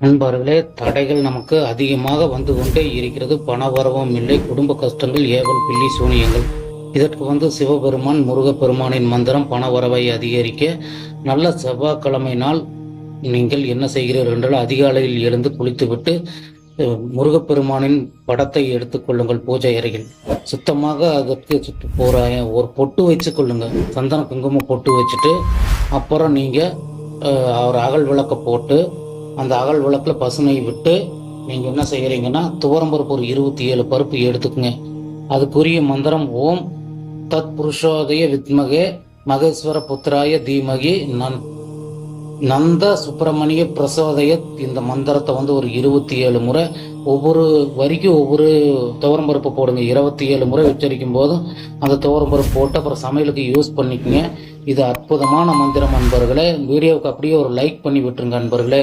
நண்பர்களே தடைகள் நமக்கு அதிகமாக வந்து கொண்டே இருக்கிறது. பண வரவும் இல்லை. குடும்ப கஷ்டங்கள் ஏவல் பில்லி சூனியங்கள். இதற்கு வந்து சிவபெருமான் முருகப்பெருமானின் மந்திரம் பண வரவை அதிகரிக்க நல்ல செவ்வாய்க்கிழமை நாள் நீங்கள் என்ன செய்கிறீர்கள் என்றால் அதிகாலையில் எழுந்து குளித்துவிட்டு முருகப்பெருமானின் படத்தை எடுத்துக்கொள்ளுங்கள் பூஜை அறையில் சுத்தமாக அதற்கு சுற்று போற ஒரு பொட்டு வச்சு கொள்ளுங்க சந்தன குங்குமம் பொட்டு வச்சுட்டு அப்புறம் நீங்கள் ஒரு அகல் விளக்க போட்டு அந்த அகல் விளக்கில் பசுனை விட்டு நீங்கள் என்ன செய்கிறீங்கன்னா துவரம்பருப்பு ஒரு இருபத்தி ஏழு பருப்பு எடுத்துக்கோங்க. அதுக்குரிய மந்திரம் ஓம் தத் புருஷோதய வித்மகே மகேஸ்வர புத்திராய தீமகி நன். நந்த சுப்பிரமணிய பிரசோதய இந்த மந்திரத்தை வந்து ஒரு இருபத்தி ஏழு முறை ஒவ்வொரு வரிக்கும் ஒவ்வொரு துவரம்பருப்பு போடுங்க. இருபத்தி ஏழு முறை உச்சரிக்கும் போதும் அந்த துவரம்பருப்பு போட்டு அப்புறம் சமையலுக்கு யூஸ் பண்ணிக்கோங்க. இது அற்புதமான மந்திரம் அன்பர்களே. வீடியோவுக்கு அப்படியே ஒரு லைக் பண்ணி விட்டுருங்க அன்பர்களே.